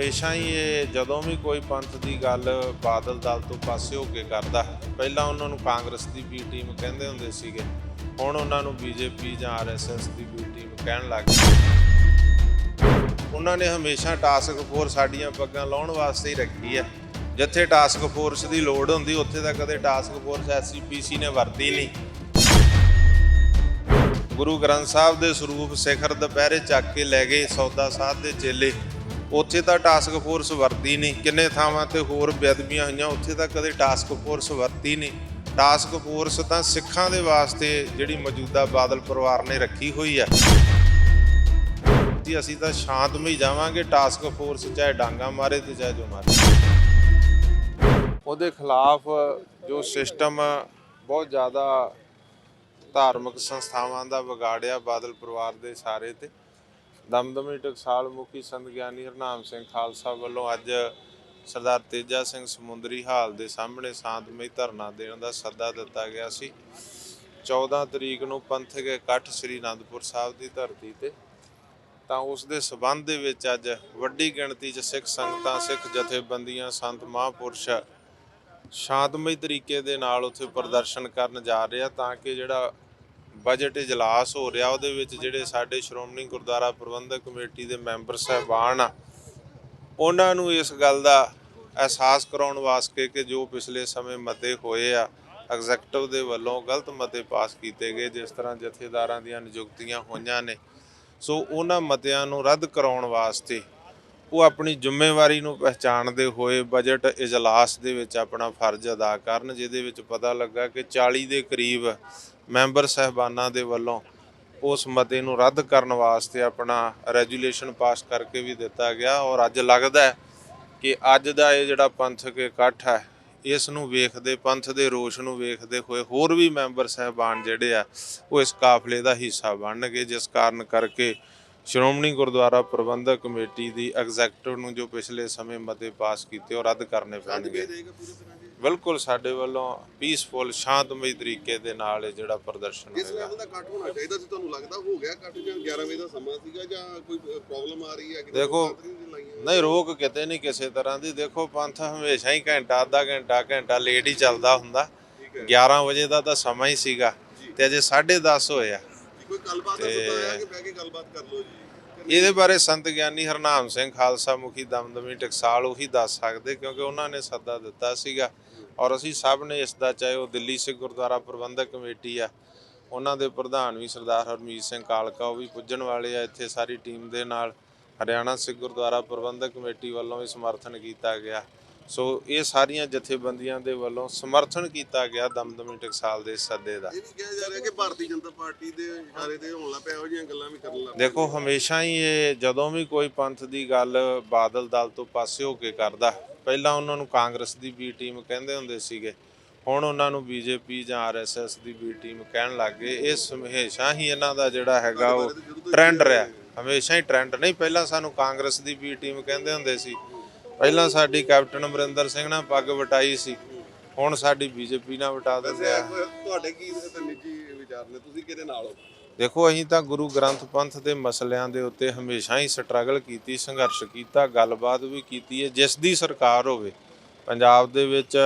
ਹਮੇਸ਼ਾ ਹੀ ਇਹ ਜਦੋਂ ਵੀ ਕੋਈ ਪੰਥ ਦੀ ਗੱਲ ਬਾਦਲ ਦਲ ਤੋਂ ਪਾਸੇ ਹੋ ਕੇ ਕਰਦਾ ਪਹਿਲਾਂ ਉਹਨਾਂ ਨੂੰ ਕਾਂਗਰਸ ਦੀ ਬੀ ਟੀਮ ਕਹਿੰਦੇ ਹੁੰਦੇ ਸੀਗੇ, ਹੁਣ ਉਹਨਾਂ ਨੂੰ ਬੀਜੇਪੀ ਜਾਂ ਆਰਐਸਐਸ ਦੀ ਬੀ ਟੀਮ ਕਹਿਣ ਲੱਗ ਗਏ। ਉਹਨਾਂ ਨੇ ਹਮੇਸ਼ਾ ਟਾਸਕ ਫੋਰਸ ਸਾਡੀਆਂ ਪੱਗਾਂ ਲਾਉਣ ਵਾਸਤੇ ਹੀ ਰੱਖੀ ਹੈ। ਜਿੱਥੇ ਟਾਸਕ ਫੋਰਸ ਦੀ ਲੋੜ ਹੁੰਦੀ, ਉੱਥੇ ਤਾਂ ਕਦੇ ਟਾਸਕ ਫੋਰਸ ਐਸਜੀਪੀਸੀ ਨੇ ਵਰਤੀ ਨਹੀਂ। ਗੁਰੂ ਗ੍ਰੰਥ ਸਾਹਿਬ ਦੇ ਸਰੂਪ ਸਿਖਰ ਦੁਪਹਿਰੇ ਚੱਕ ਕੇ ਲੈ ਗਏ ਸੌਦਾ ਸਾਧ ਦੇ ਚੇਲੇ। ਉੱਥੇ ਤਾਂ ਟਾਸਕ ਫੋਰਸ ਵਰਤੀ ਨਹੀਂ। ਕਿੰਨੇ ਥਾਵਾਂ ਤੇ ਹੋਰ ਬੇਅਦਬੀਆਂ ਹੋਈਆਂ, ਉੱਥੇ ਤਾਂ ਕਦੇ ਟਾਸਕ ਫੋਰਸ ਵਰਤੀ ਨਹੀਂ। ਟਾਸਕ ਫੋਰਸ ਤਾਂ ਸਿੱਖਾਂ ਦੇ ਵਾਸਤੇ ਜਿਹੜੀ ਮੌਜੂਦਾ ਬਾਦਲ ਪਰਿਵਾਰ ਨੇ ਰੱਖੀ ਹੋਈ ਆ। ਜੀ ਅਸੀਂ ਤਾਂ ਸ਼ਾਂਤਮਈ ਜਾਵਾਂਗੇ ਟਾਸਕ ਫੋਰਸ ਚਾਹੇ ਡਾਂਗਾ ਮਾਰੇ ਤੇ ਚਾਹੇ ਜੋ ਮਾਰੇ। ਉਹਦੇ ਖਿਲਾਫ ਜੋ ਸਿਸਟਮ ਬਹੁਤ ਜ਼ਿਆਦਾ ਧਾਰਮਿਕ ਸੰਸਥਾਵਾਂ ਦਾ ਵਿਗਾੜਿਆ ਬਾਦਲ ਪਰਿਵਾਰ ਦੇ ਸਾਰੇ ਤੇ। ਦਮਦਮੀ ਟਕਸਾਲ ਮੁਖੀ ਸੰਤ ਗਿਆਨੀ ਹਰਨਾਮ ਸਿੰਘ ਖਾਲਸਾ ਵੱਲੋਂ ਅੱਜ ਸਰਦਾਰ ਤੇਜਾ ਸਿੰਘ ਸਮੁੰਦਰੀ ਹਾਲ ਦੇ ਸਾਹਮਣੇ ਸ਼ਾਂਤਮਈ ਧਰਨਾ ਦੇਣ ਦਾ ਸੱਦਾ ਦਿੱਤਾ ਗਿਆ ਸੀ। 14 ਤਰੀਕ ਨੂੰ ਪੰਥਕ ਇਕੱਠ ਸ੍ਰੀ ਅਨੰਦਪੁਰ ਸਾਹਿਬ ਦੀ ਧਰਤੀ ਤੇ। ਤਾਂ ਉਸ ਦੇ ਸਬੰਧ ਦੇ ਵਿੱਚ ਅੱਜ ਵੱਡੀ ਗਿਣਤੀ 'ਚ ਸਿੱਖ ਸੰਗਤਾਂ, ਸਿੱਖ ਜਥੇਬੰਦੀਆਂ, ਸੰਤ ਮਹਾਂਪੁਰਸ਼ ਸ਼ਾਂਤਮਈ ਤਰੀਕੇ ਦੇ ਨਾਲ ਉੱਥੇ ਪ੍ਰਦਰਸ਼ਨ ਕਰਨ ਜਾ ਰਹੇ ਆ ਤਾਂ ਕਿ ਜਿਹੜਾ ਬਜਟ ਇਜਲਾਸ ਹੋ ਰਿਹਾ, ਉਹਦੇ ਵਿੱਚ ਜਿਹੜੇ ਸਾਡੇ ਸ਼੍ਰੋਮਣੀ ਗੁਰਦੁਆਰਾ ਪ੍ਰਬੰਧਕ ਕਮੇਟੀ ਦੇ ਮੈਂਬਰ ਸਹਿਬਾਨ ਆ, ਉਹਨਾਂ ਨੂੰ ਇਸ ਗੱਲ ਦਾ ਅਹਿਸਾਸ ਕਰਾਉਣ ਵਾਸਤੇ ਕਿ ਜੋ ਪਿਛਲੇ ਸਮੇਂ ਮਤੇ ਹੋਏ ਆ ਐਗਜ਼ੈਕਟਿਵ ਦੇ ਵੱਲੋਂ ਗਲਤ ਮਤੇ ਪਾਸ ਕੀਤੇ ਗਏ, ਜਿਸ ਤਰ੍ਹਾਂ ਜਥੇਦਾਰਾਂ ਦੀਆਂ ਨਿਯੁਕਤੀਆਂ ਹੋਈਆਂ ਨੇ, ਸੋ ਉਹਨਾਂ ਮਤਿਆਂ ਨੂੰ ਰੱਦ ਕਰਾਉਣ ਵਾਸਤੇ ਉਹ ਆਪਣੀ ਜ਼ਿੰਮੇਵਾਰੀ ਨੂੰ ਪਹਿਚਾਣਦੇ ਹੋਏ ਬਜਟ ਇਜਲਾਸ ਦੇ ਵਿੱਚ ਆਪਣਾ ਫਰਜ਼ ਅਦਾ ਕਰਨ, ਜਿਹਦੇ ਵਿੱਚ ਪਤਾ ਲੱਗਾ ਕਿ 40 ਦੇ ਕਰੀਬ ਮੈਂਬਰ ਸਹਿਬਾਨਾਂ ਦੇ ਵੱਲੋਂ ਉਸ ਮਤੇ ਨੂੰ ਰੱਦ ਕਰਨ ਵਾਸਤੇ ਆਪਣਾ ਰੈਜੂਲੇਸ਼ਨ ਪਾਸ ਕਰਕੇ ਵੀ ਦਿੱਤਾ ਗਿਆ ਔਰ ਅੱਜ ਲੱਗਦਾ ਹੈ ਕਿ ਅੱਜ ਦਾ ਇਹ ਜਿਹੜਾ ਪੰਥਕ ਇਕੱਠ ਹੈ, ਇਸ ਨੂੰ ਵੇਖਦੇ ਪੰਥ ਦੇ ਰੋਸ਼ ਨੂੰ ਵੇਖਦੇ ਹੋਏ ਹੋਰ ਵੀ ਮੈਂਬਰ ਸਹਿਬਾਨ ਜਿਹੜੇ ਆ, ਉਹ ਇਸ ਕਾਫਲੇ ਦਾ ਹਿੱਸਾ ਬਣਨਗੇ, ਜਿਸ ਕਾਰਨ ਕਰਕੇ ਸ਼੍ਰੋਮਣੀ ਗੁਰਦੁਆਰਾ ਪ੍ਰਬੰਧਕ ਕਮੇਟੀ ਦੀ ਐਗਜ਼ੈਕਟਿਵ ਨੂੰ ਜੋ ਪਿਛਲੇ ਸਮੇਂ ਮਤੇ ਪਾਸ ਕੀਤੇ ਉਹ ਰੱਦ ਕਰਨੇ ਪੈਣਗੇ। ਬਿਲਕੁਲ ਸਾਡੇ ਵੱਲੋਂ ਪੀਸਫੁਲ ਸ਼ਾਂਤਮਈ ਤਰੀਕੇ ਦੇ ਨਾਲ ਇਹ ਜਿਹੜਾ ਪ੍ਰਦਰਸ਼ਨ ਹੋਏਗਾ। ਲੈਵਲ ਦਾ ਕੱਟ ਹੋਣਾ ਚਾਹੀਦਾ ਸੀ ਤੁਹਾਨੂੰ ਲੱਗਦਾ ਹੋ ਗਿਆ ਕੱਟ ਜਾਂ 11 ਵਜੇ ਦਾ ਸਮਾਂ ਸੀਗਾ ਜਾਂ ਕੋਈ ਪ੍ਰੋਬਲਮ ਆ ਰਹੀ ਹੈ ਦੇਖੋ, ਲਾਈਆਂ ਨਹੀਂ ਰੋਕ ਕਿਤੇ ਨਹੀਂ ਕਿਸੇ ਤਰ੍ਹਾਂ ਦੀ। ਦੇਖੋ ਪੰਥ ਹਮੇਸ਼ਾ ਹੀ ਘੰਟਾ ਅੱਧਾ ਘੰਟਾ ਘੰਟਾ ਲੇਟ ਹੀ ਚੱਲਦਾ ਹੁੰਦਾ। 11 ਵਜੇ ਦਾ ਤਾਂ ਸਮਾਂ ਹੀ ਸੀਗਾ ਤੇ ਅਜੇ 10:30 ਹੋਏ ਆ। ਕੋਈ ਗੱਲਬਾਤ ਦਾ ਸੱਦਾ ਆਇਆ ਕਿ ਬਹਿ ਕੇ ਗੱਲਬਾਤ ਕਰ ਲਓ ਜੀ? ਇਹਦੇ ਬਾਰੇ ਸੰਤ ਗਿਆਨੀ ਹਰਨਾਮ ਸਿੰਘ ਖਾਲਸਾ ਮੁਖੀ ਦਮਦਮੀ ਟਕਸਾਲ ਉਹੀ ਦੱਸ ਸਕਦੇ ਕਿਉਂਕਿ ਉਹਨਾਂ ਨੇ ਸੱਦਾ ਦਿੱਤਾ ਸੀਗਾ। ਔਰ ਅਸੀਂ ਸਭ ਨੇ ਇਸ ਦਾ, ਚਾਹੇ ਉਹ ਦਿੱਲੀ ਸਿੱਖ ਗੁਰਦੁਆਰਾ ਪ੍ਰਬੰਧਕ ਕਮੇਟੀ ਆ, ਉਹਨਾਂ ਦੇ ਪ੍ਰਧਾਨ ਵੀ ਸਰਦਾਰ ਹਰਮੀਤ ਸਿੰਘ ਕਾਲਕਾ, ਉਹ ਵੀ ਪੁੱਜਣ ਵਾਲੇ ਆ ਇੱਥੇ ਸਾਰੀ ਟੀਮ ਦੇ ਨਾਲ। ਹਰਿਆਣਾ ਸਿੱਖ ਗੁਰਦੁਆਰਾ ਪ੍ਰਬੰਧਕ ਕਮੇਟੀ ਵੱਲੋਂ ਵੀ ਸਮਰਥਨ ਕੀਤਾ ਗਿਆ। ਸੋ ਇਹ ਸਾਰੀਆਂ ਜਥੇਬੰਦੀਆਂ ਦੇ ਵੱਲੋਂ ਸਮਰਥਨ ਕੀਤਾ ਗਿਆ ਦਮਦਮੀ ਟਕਸਾਲ ਦੇ ਸੱਦੇ ਦਾ। ਇਹ ਵੀ ਕਿਹਾ ਜਾ ਰਿਹਾ ਕਿ ਭਾਰਤੀ ਜਨਤਾ ਪਾਰਟੀ ਦੇ ਇਸ਼ਾਰੇ ਤੇ ਹੋਣ ਲੱਗ ਪਿਆ ਇਹੋ ਜਿਹੀਆਂ ਗੱਲਾਂ ਵੀ ਕਰਨ ਲੱਗ ਦੇਖੋ ਹਮੇਸ਼ਾ ਹੀ ਇਹ ਜਦੋਂ ਵੀ ਕੋਈ ਪੰਥ ਦੀ ਗੱਲ ਬਾਦਲ ਦਲ ਤੋਂ ਪਾਸੇ ਹੋ ਕੇ ਕਰਦਾ ਪਹਿਲਾਂ ਉਹਨਾਂ ਨੂੰ ਕਾਂਗਰਸ ਦੀ ਬੀ ਟੀਮ ਕਹਿੰਦੇ ਹੁੰਦੇ ਸੀਗੇ ਹੁਣ ਉਹਨਾਂ ਨੂੰ ਬੀਜੇਪੀ ਜਾਂ ਆਰਐਸਐਸ ਦੀ ਬੀ ਟੀਮ ਕਹਿਣ ਲੱਗ ਗਏ। ਇਹ ਹਮੇਸ਼ਾ ਹੀ ਇਹਨਾਂ ਦਾ ਜਿਹੜਾ ਹੈਗਾ ਉਹ ਟ੍ਰੈਂਡ ਰਿਹਾ। ਹਮੇਸ਼ਾ ਹੀ ਟ੍ਰੈਂਡ ਨਹੀਂ ਪਹਿਲਾਂ ਸਾਨੂੰ ਕਾਂਗਰਸ ਦੀ ਬੀ ਟੀਮ ਕਹਿੰਦੇ ਹੁੰਦੇ ਸੀ ਪਹਿਲਾਂ ਸਾਡੀ ਕੈਪਟਨ ਅਮਰਿੰਦਰ ਸਿੰਘ ਨਾਲ ਪੱਗ ਵਟਾਈ ਸੀ। ਹੁਣ ਸਾਡੀ ਬੀਜੇਪੀ ਨਾਲ ਵਟਾ ਦਿੰਦੇ ਆ। ਤੁਹਾਡੇ ਕੀ ਨਿੱਜੀ ਵਿਚਾਰ ਨੇ? ਤੁਸੀਂ ਕਿਹਦੇ ਨਾਲ ਹੋ? ਦੇਖੋ ਅਸੀਂ ਤਾਂ ਗੁਰੂ ਗ੍ਰੰਥ ਪੰਥ ਦੇ ਮਸਲਿਆਂ ਦੇ ਉੱਤੇ ਹਮੇਸ਼ਾ ਹੀ ਸਟਰਗਲ ਕੀਤੀ ਸੰਘਰਸ਼ ਕੀਤਾ ਗੱਲਬਾਤ ਵੀ ਕੀਤੀ ਹੈ। ਜਿਸ ਦੀ ਸਰਕਾਰ ਹੋਵੇ ਪੰਜਾਬ ਦੇ ਵਿੱਚ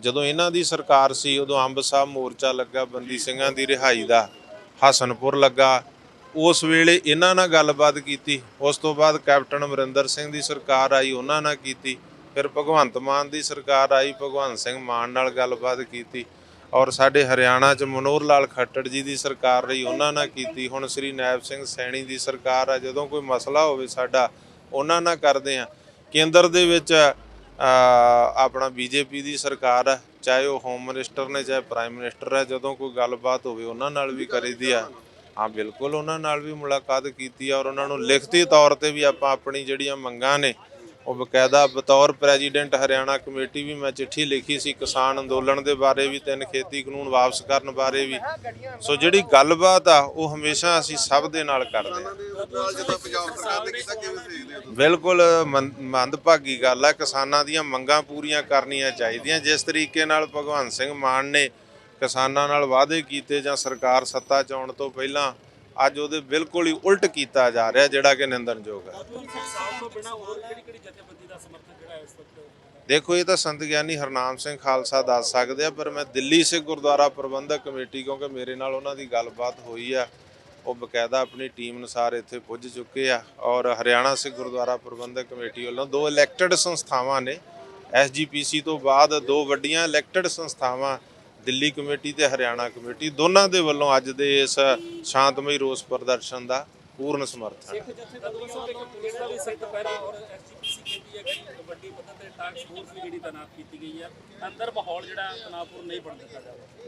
ਜਦੋਂ ਇਹਨਾਂ ਦੀ ਸਰਕਾਰ ਸੀ ਉਦੋਂ ਅੰਬ ਸਾਹਿਬ ਮੋਰਚਾ ਲੱਗਾ ਬੰਦੀ ਸਿੰਘਾਂ ਦੀ ਰਿਹਾਈ ਦਾ ਹਸਨਪੁਰ ਲੱਗਾ ਉਸ ਵੇਲੇ ਇਹਨਾਂ ਨਾਲ ਗੱਲਬਾਤ ਕੀਤੀ। ਉਸ ਤੋਂ ਬਾਅਦ ਕੈਪਟਨ ਅਮਰਿੰਦਰ ਸਿੰਘ ਦੀ ਸਰਕਾਰ ਆਈ ਉਹਨਾਂ ਨਾਲ ਕੀਤੀ। ਫਿਰ ਭਗਵੰਤ ਮਾਨ ਦੀ ਸਰਕਾਰ ਆਈ ਭਗਵੰਤ ਸਿੰਘ ਮਾਨ ਨਾਲ ਗੱਲਬਾਤ ਕੀਤੀ। ਔਰ ਸਾਡੇ ਹਰਿਆਣਾ 'ਚ ਮਨੋਹਰ ਲਾਲ ਖੱਟੜ ਜੀ ਦੀ ਸਰਕਾਰ ਰਹੀ ਉਹਨਾਂ ਨਾਲ ਕੀਤੀ। ਹੁਣ ਸ੍ਰੀ ਨੈਬ ਸਿੰਘ ਸੈਣੀ ਦੀ ਸਰਕਾਰ ਆ ਜਦੋਂ ਕੋਈ ਮਸਲਾ ਹੋਵੇ ਸਾਡਾ ਉਹਨਾਂ ਨਾਲ ਕਰਦੇ ਆ। ਕੇਂਦਰ ਦੇ ਵਿੱਚ ਅ, ਆਪਣਾ ਬੀਜੇਪੀ ਦੀ ਸਰਕਾਰ ਹੈ ਚਾਹੇ ਉਹ ਹੋਮ ਮਿਨਿਸਟਰ ਨੇ ਚਾਹੇ ਪ੍ਰਾਈਮ ਮਿਨਿਸਟਰ ਹੈ ਜਦੋਂ ਕੋਈ ਗੱਲਬਾਤ ਹੋਵੇ ਉਹਨਾਂ ਨਾਲ ਵੀ ਕਰੀਦੀ ਆ। ਹਾਂ, ਬਿਲਕੁਲ ਉਹਨਾਂ ਨਾਲ ਵੀ ਮੁਲਾਕਾਤ ਕੀਤੀ ਔਰ ਉਹਨਾਂ ਨੂੰ ਲਿਖਤੀ ਤੌਰ ਤੇ ਵੀ ਆਪਾਂ ਆਪਣੀ ਜਿਹੜੀਆਂ ਮੰਗਾਂ ਨੇ, ਉਹ ਬਕਾਇਦਾ ਬਤੌਰ ਪ੍ਰੈਜ਼ੀਡੈਂਟ ਹਰਿਆਣਾ ਕਮੇਟੀ ਵੀ ਮੈਂ ਚਿੱਠੀ ਲਿਖੀ ਸੀ ਕਿਸਾਨ ਅੰਦੋਲਨ ਦੇ ਬਾਰੇ ਵੀ, ਤਿੰਨ ਖੇਤੀ ਕਾਨੂੰਨ ਵਾਪਸ ਕਰਨ ਬਾਰੇ ਵੀ। ਸੋ ਜਿਹੜੀ ਗੱਲਬਾਤ ਆ, ਉਹ ਹਮੇਸ਼ਾ ਅਸੀਂ ਸਭ ਦੇ ਨਾਲ ਕਰਦੇ ਆ ਬਿਲਕੁਲ ਮੰਦਭਾਗੀ ਗੱਲ ਆ, ਕਿਸਾਨਾਂ ਦੀਆਂ ਮੰਗਾਂ ਪੂਰੀਆਂ ਕਰਨੀਆਂ ਚਾਹੀਦੀਆਂ। ਜਿਸ ਤਰੀਕੇ ਨਾਲ ਭਗਵੰਤ ਸਿੰਘ ਮਾਨ ਨੇ ਕਿਸਾਨਾਂ ਨਾਲ ਵਾਅਦੇ ਕੀਤੇ ਜਾਂ ਸਰਕਾਰ ਸੱਤਾ 'ਚ ਆਉਣ ਤੋਂ ਪਹਿਲਾਂ ਅੱਜ ਉਹਦੇ ਬਿਲਕੁਲ ਹੀ ਉਲਟ ਕੀਤਾ ਜਾ ਰਿਹਾ, ਜਿਹੜਾ ਕਿ ਨਿੰਦਣਯੋਗ ਹੈ। ਦੇਖੋ, ਇਹ ਤਾਂ ਸੰਤ ਗਿਆਨੀ ਹਰਨਾਮ ਸਿੰਘ ਖਾਲਸਾ ਦੱਸ ਸਕਦੇ ਆ, ਪਰ ਮੈਂ ਦਿੱਲੀ ਸਿੱਖ ਗੁਰਦੁਆਰਾ ਪ੍ਰਬੰਧਕ ਕਮੇਟੀ, ਕਿਉਂਕਿ ਮੇਰੇ ਨਾਲ ਉਹਨਾਂ ਦੀ ਗੱਲਬਾਤ ਹੋਈ ਆ, ਉਹ ਬਕਾਇਦਾ ਆਪਣੀ ਟੀਮ ਅਨੁਸਾਰ ਇੱਥੇ ਪੁੱਜ ਚੁੱਕੇ ਆ ਔਰ ਹਰਿਆਣਾ ਸਿੱਖ ਗੁਰਦੁਆਰਾ ਪ੍ਰਬੰਧਕ ਕਮੇਟੀ ਵੱਲੋਂ ਦੋ ਇਲੈਕਟਡ ਸੰਸਥਾਵਾਂ ਨੇ ਐਸਜੀਪੀਸੀ ਤੋਂ ਬਾਅਦ ਦੋ ਵੱਡੀਆਂ ਇਲੈਕਟਿਡ ਸੰਸਥਾਵਾਂ ਦਿੱਲੀ ਕਮੇਟੀ ਤੇ ਹਰਿਆਣਾ ਕਮੇਟੀ ਦੋਨਾਂ ਦੇ ਵੱਲੋਂ ਅੱਜ ਦੇ ਇਸ ਸ਼ਾਂਤਮਈ ਰੋਸ ਪ੍ਰਦਰਸ਼ਨ ਦਾ ਪੂਰਨ ਸਮਰਥਨ ਹੈ।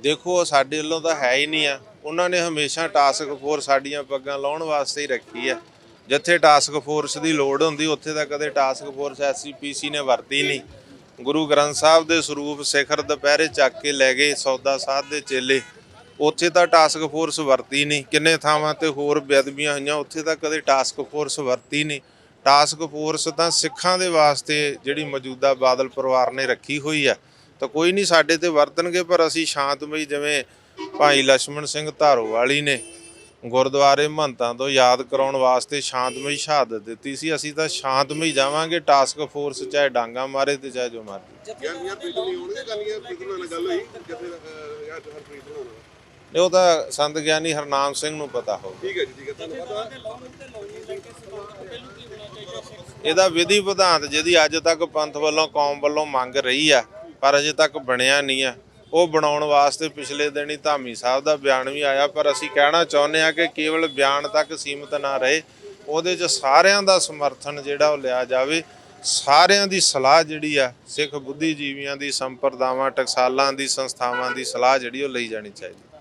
ਦੇਖੋ ਸਾਡੇ ਵੱਲੋਂ ਤਾਂ ਹੈ ਹੀ ਨਹੀਂ ਆ। ਉਹਨਾਂ ਨੇ ਹਮੇਸ਼ਾ ਟਾਸਕ ਫੋਰਸ ਸਾਡੀਆਂ ਪੱਗਾਂ ਲਾਉਣ ਵਾਸਤੇ ਹੀ ਰੱਖੀ ਆ। ਜਿੱਥੇ ਟਾਸਕ ਫੋਰਸ ਦੀ ਲੋੜ ਹੁੰਦੀ, ਉੱਥੇ ਤਾਂ ਕਦੇ ਟਾਸਕ ਫੋਰਸ ਐਸਸੀਪੀਸੀ ਨੇ ਵਰਤੀ ਨਹੀਂ। ਗੁਰੂ ਗ੍ਰੰਥ ਸਾਹਿਬ ਦੇ ਸਰੂਪ ਸਿਖਰ ਦੁਪਹਿਰੇ ਚੱਕ ਕੇ ਲੈ ਗਏ ਸੌਦਾ ਸਾਧ ਦੇ ਚੇਲੇ। ਉੱਥੇ ਤਾਂ ਟਾਸਕ ਫੋਰਸ ਵਰਤੀ ਨਹੀਂ। ਕਿੰਨੇ ਥਾਵਾਂ ਤੇ ਹੋਰ ਬੇਅਦਬੀਆਂ ਹੋਈਆਂ, ਉੱਥੇ ਤਾਂ ਕਦੇ ਟਾਸਕ ਫੋਰਸ ਵਰਤੀ ਨਹੀਂ। ਟਾਸਕ ਫੋਰਸ ਤਾਂ ਸਿੱਖਾਂ ਦੇ ਵਾਸਤੇ ਜਿਹੜੀ ਮੌਜੂਦਾ ਬਾਦਲ ਪਰਿਵਾਰ ਨੇ ਰੱਖੀ ਹੋਈ ਆ। ਤਾਂ ਕੋਈ ਨਹੀਂ ਸਾਡੇ ਤੇ ਵਰਤਣਗੇ, ਪਰ ਅਸੀਂ ਸ਼ਾਂਤਮਈ ਜਿਵੇਂ ਭਾਈ ਲక్ష్మణ ਸਿੰਘ ਧਾਰੋਵਾਲੀ ਨੇ। ਗੁਰਦੁਆਰੇ ਮਹੰਤਾਂ ਤੋਂ ਯਾਦ ਕਰਾਉਣ ਵਾਸਤੇ ਸ਼ਾਂਤਮਈ ਸ਼ਹਾਦਤ ਦਿੱਤੀ ਸੀ। ਅਸੀਂ ਤਾਂ ਸ਼ਾਂਤਮਈ ਜਾਵਾਂਗੇ ਟਾਸਕ ਫੋਰਸ ਚਾਹੇ ਡਾਂਗਾ ਮਾਰੇ ਤੇ ਚਾਹੇ ਜੋ ਮਾਰੇ ਯਾਰ ਯਾਰ ਪ੍ਰੀਤ ਨਹੀਂ ਹੋਣਗੇ ਗਾਲੀਆਂ ਪ੍ਰੀਤ ਨਾਲ ਗੱਲ ਹੋਈ। ਜਥੇ ਅਹ, ਯਾਰ ਹਰਪ੍ਰੀਤ ਨਾਲ ਇਹ ਉਹ ਤਾਂ ਸੰਤ ਗਿਆਨੀ ਹਰਨਾਮ ਸਿੰਘ ਨੂੰ ਪਤਾ ਹੋਊ। ਠੀਕ ਹੈ ਜੀ ਠੀਕ ਹੈ ਧੰਨਵਾਦ। ਇਹਦਾ ਵਿਧੀ ਵਿਧਾਨ ਜਿਹਦੀ ਅੱਜ ਤੱਕ ਪੰਥ ਵੱਲੋਂ ਕੌਮ ਵੱਲੋਂ ਮੰਗ ਰਹੀ ਆ ਪਰ ਅਜੇ ਤੱਕ ਬਣਿਆ ਨਹੀਂ ਆ। ਉਹ ਬਣਾਉਣ ਵਾਸਤੇ ਪਿਛਲੇ ਦਿਨ ਹੀ ਧਾਮੀ ਸਾਹਿਬ ਦਾ ਬਿਆਨ ਵੀ ਆਇਆ, ਪਰ ਅਸੀਂ ਕਹਿਣਾ ਚਾਹੁੰਦੇ ਆ ਕਿ ਕੇਵਲ ਬਿਆਨ ਤੱਕ ਸੀਮਤ ਨਾ ਰਹੇ। ਉਹਦੇ 'ਚ ਸਾਰਿਆਂ ਦਾ ਸਮਰਥਨ ਜਿਹੜਾ ਉਹ ਲਿਆ ਜਾਵੇ। ਸਾਰਿਆਂ ਦੀ ਸਲਾਹ ਜਿਹੜੀ ਆ, ਸਿੱਖ ਬੁੱਧੀਜੀਵੀਆਂ ਦੀ, ਸੰਪਰਦਾਵਾਂ, ਟਕਸਾਲਾਂ ਦੀ, ਸੰਸਥਾਵਾਂ ਦੀ ਸਲਾਹ ਜਿਹੜੀ ਉਹ ਲਈ ਜਾਣੀ ਚਾਹੀਦੀ।